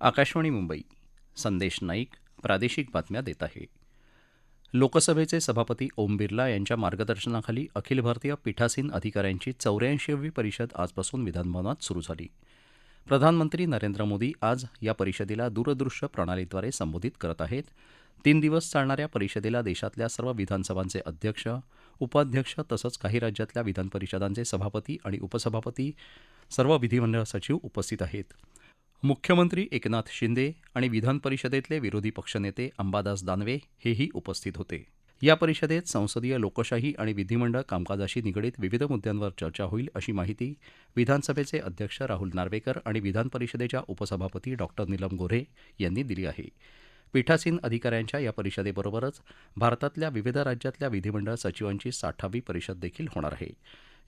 आकाशवाणी मुंबई. संदेश नाईक प्रादेशिक बातम्या देत आहे. लोकसभेचे सभापती ओम बिर्ला यांच्या मार्गदर्शनाखाली अखिल भारतीय पीठासीन अधिकाऱ्यांची चौऱ्याऐंशीवी परिषद आजपासून विधानभवनात सुरू झाली. प्रधानमंत्री नरेंद्र मोदी आज या परिषदेला दूरदृश्य प्रणालीद्वारे संबोधित करत आहेत. तीन दिवस चालणाऱ्या परिषदेला देशातल्या सर्व विधानसभांचे अध्यक्ष उपाध्यक्ष तसंच काही राज्यातल्या विधानपरिषदांचे सभापती आणि उपसभापती सर्व विधिमंडळ सचिव उपस्थित आहेत. मुख्यमंत्री एकनाथ शिंदे आणि विधानपरिषदेतले विरोधी पक्षनेते अंबादास दानवे हेही उपस्थित होते. या परिषदेत संसदीय लोकशाही आणि विधिमंडळ कामकाजाशी निगडीत विविध मुद्द्यांवर चर्चा होईल अशी माहिती विधानसभेचे अध्यक्ष राहुल नार्वेकर आणि विधानपरिषदेच्या उपसभापती डॉक्टर नीलम गोऱ्हे यांनी दिली आहे. पीठासीन अधिकाऱ्यांच्या या परिषदेबरोबरच भारतातल्या विविध राज्यातल्या विधिमंडळ सचिवांची साठावी परिषद देखील होणार आहे.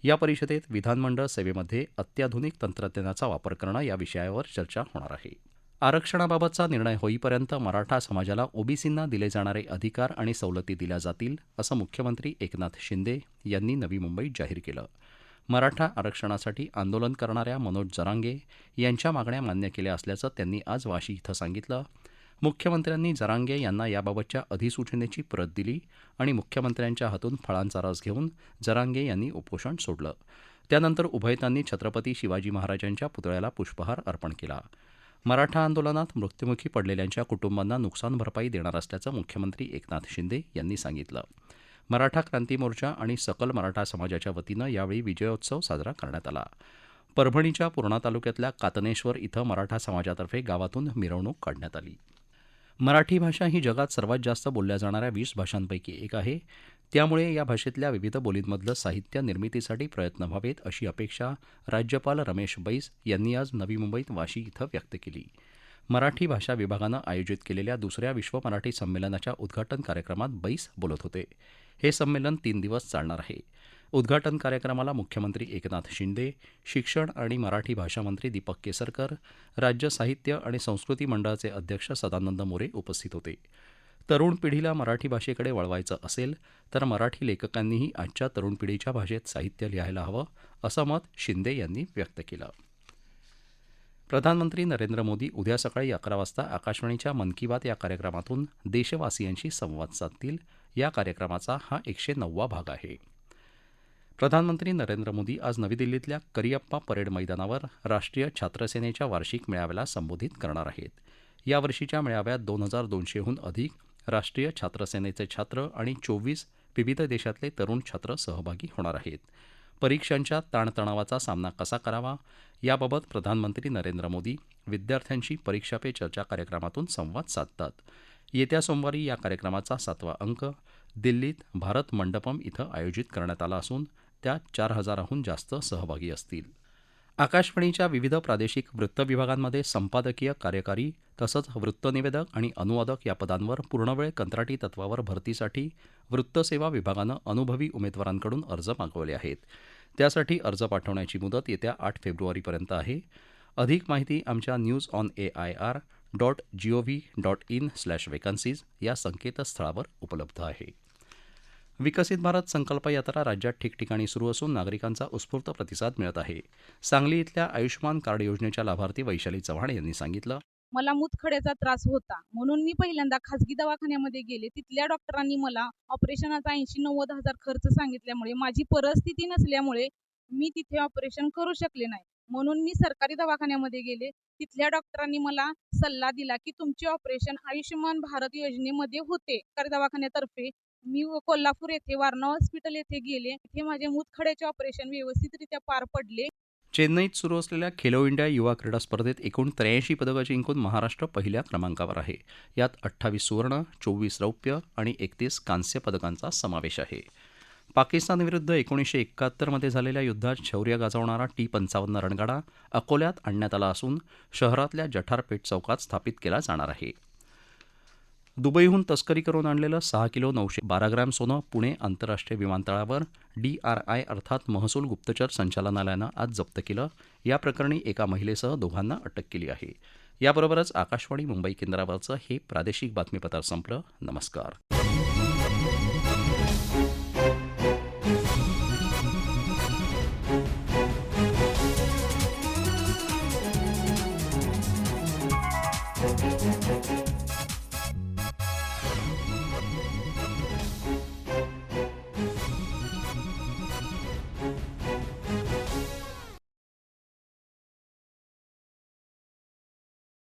या परिषदेत विधानमंडळ सेवेमध्ये अत्याधुनिक तंत्रज्ञानाचा वापर करणं या विषयावर चर्चा होणार आहे. आरक्षणाबाबतचा निर्णय होईपर्यंत मराठा समाजाला ओबीसींना दिले जाणारे अधिकार आणि सवलती दिल्या जातील असं मुख्यमंत्री एकनाथ शिंदे यांनी नवी मुंबईत जाहीर केलं. मराठा आरक्षणासाठी आंदोलन करणाऱ्या मनोज जरांगे यांच्या मागण्या मान्य केल्या असल्याचं त्यांनी आज वाशी इथं सांगितलं. मुख्यमंत्र्यांनी जरांगे यांना याबाबतच्या अधिसूचनेची प्रत दिली आणि मुख्यमंत्र्यांच्या हातून फळांचा रस घेऊन जरांगे यांनी उपोषण सोडलं. त्यानंतर उभयतांनी छत्रपती शिवाजी महाराजांच्या पुतळ्याला पुष्पहार अर्पण केला. मराठा आंदोलनात मृत्युमुखी पडलेल्यांच्या कुटुंबांना नुकसान भरपाई देणार असल्याचं मुख्यमंत्री एकनाथ शिंदे यांनी सांगितलं. मराठा क्रांती मोर्चा आणि सकल मराठा समाजाच्या वतीनं यावेळी विजयोत्सव साजरा करण्यात आला. परभणीच्या पूर्णा तालुक्यातल्या कातनेश्वर इथं मराठा समाजातर्फे गावातून मिरवणूक काढण्यात आली. मराठी भाषा ही जगात सर्वात जास्त बोलल्या जाणाऱ्या वीस भाषांपैकी एक आहे. त्यामुळे या भाषेतल्या विविध बोलींमधलं साहित्य निर्मितीसाठी प्रयत्न व्हावेत अशी अपेक्षा राज्यपाल रमेश बैस यांनी आज नवी मुंबईत वाशी इथं व्यक्त केली. मराठी भाषा विभागानं आयोजित केलेल्या दुसऱ्या विश्व मराठी संमेलनाच्या उद्घाटन कार्यक्रमात बैस बोलत होते. हे संमेलन तीन दिवस चालणार आहे. उद्घाटन कार्यक्रमाला मुख्यमंत्री एकनाथ शिंदे शिक्षण आणि मराठी भाषा मंत्री दीपक केसरकर राज्य साहित्य आणि संस्कृती मंडळाचे अध्यक्ष सदानंद मोरे उपस्थित होते. तरुण पिढीला मराठी भाषेकडे वळवायचं असेल तर मराठी लेखकांनीही आजच्या तरुण पिढीच्या भाषेत साहित्य लिहायला हवं असं मत शिंदे यांनी व्यक्त केलं. प्रधानमंत्री नरेंद्र मोदी उद्या सकाळी अकरा वाजता आकाशवाणीच्या मन की बात या कार्यक्रमातून देशवासियांशी संवाद साधतील. या कार्यक्रमाचा हा एकशे नववा भाग आहे. प्रधानमंत्री नरेंद्र मोदी आज नवी दिल्लीतल्या करिअप्पा परेड मैदानावर राष्ट्रीय छात्रसेनेच्या वार्षिक मेळाव्याला संबोधित करणार आहेत. या वर्षीच्या मेळाव्यात दोन हजार दोनशेहून अधिक राष्ट्रीय छात्रसेनेचे छात्र आणि चोवीस विविध देशातले तरुण छात्र सहभागी होणार आहेत. परीक्षांच्या ताणतणावाचा सामना कसा करावा? याबाबत प्रधानमंत्री नरेंद्र मोदी विद्यार्थ्यांशी परीक्षा पे चर्चा कार्यक्रमातून संवाद साधतात. येत्या सोमवारी या कार्यक्रमाचा सातवा अंक दिल्लीत भारत मंडपम इथं आयोजित करण्यात आला असून त्यात चार हजाराहून जास्त सहभागी असतील. आकाशवाणीच्या विविध प्रादेशिक वृत्तविभागांमध्ये संपादकीय कार्यकारी तसंच वृत्तनिवेदक आणि अनुवादक या पदांवर पूर्णवेळ कंत्राटी तत्वावर भरतीसाठी वृत्तसेवा विभागानं अनुभवी उमेदवारांकडून अर्ज मागवले आहेत. त्यासाठी अर्ज पाठवण्याची मुदत येत्या आठ फेब्रुवारीपर्यंत आहे. अधिक माहिती आमच्या news on A I R dot G O V dot in slash vacancies या संकेतस्थळावर उपलब्ध आहे. विकसित भारत संकल्प यात्रा राज्यात ठिकठिकाणी सुरू असून नागरिकांचा उत्स्फूर्त प्रतिसाद मिळत आहे. सांगली इथल्या आयुष्यमान कार्ड योजनेच्या लाभार्थी वैशाली चव्हाण यांनी सांगितलं. मला मुतखड्याचा त्रास होता. म्हणून मी पहिल्यांदा खासगी दवाखान्यामध्ये गेले. तिथल्या डॉक्टरांनी मला ऑपरेशनाचा ऐंशी नव्वद हजार खर्च सांगितल्यामुळे माझी परिस्थिती नसल्यामुळे मी तिथे ऑपरेशन करू शकले नाही. म्हणून मी सरकारी दवाखान्यामध्ये गेले. तिथल्या डॉक्टरांनी मला सल्ला दिला की तुमचे ऑपरेशन आयुष्यमान भारत योजनेमध्ये होते. सरकारी दवाखान्यातर्फे मी कोल्हापूर येथे वारणा हॉस्पिटल येथे गेले. तिथे माझे मुतखड्याचे ऑपरेशन व्यवस्थितरित्या पार पडले. चेन्नईत सुरू असलेल्या खेलो इंडिया युवा क्रीडा स्पर्धेत एकूण त्र्याऐंशी पदकं जिंकून महाराष्ट्र पहिल्या क्रमांकावर आहे. यात अठ्ठावीस सुवर्ण चोवीस रौप्य आणि एकतीस कांस्य पदकांचा समावेश आहे. पाकिस्तानविरुद्ध एकोणीसशे एकाहत्तरमध्ये झालेल्या युद्धात शौर्य गाजवणारा टी पंचावन्न रणगाडा अकोल्यात आणण्यात आला असून शहरातल्या जठारपेठ चौकात स्थापित केला जाणार आहे. दुबईहून तस्करी करून आणलेलं सहा किलो नऊशे बारा ग्रॅम सोनं पुणे आंतरराष्ट्रीय विमानतळावर डीआरआय अर्थात महसूल गुप्तचर संचालनालयानं आज जप्त केलं. या प्रकरणी एका महिलेसह दोघांना अटक केली आहे. याबरोबरच आकाशवाणी मुंबई केंद्रावरचं हे प्रादेशिक बातमीपत्र संपलं. नमस्कार.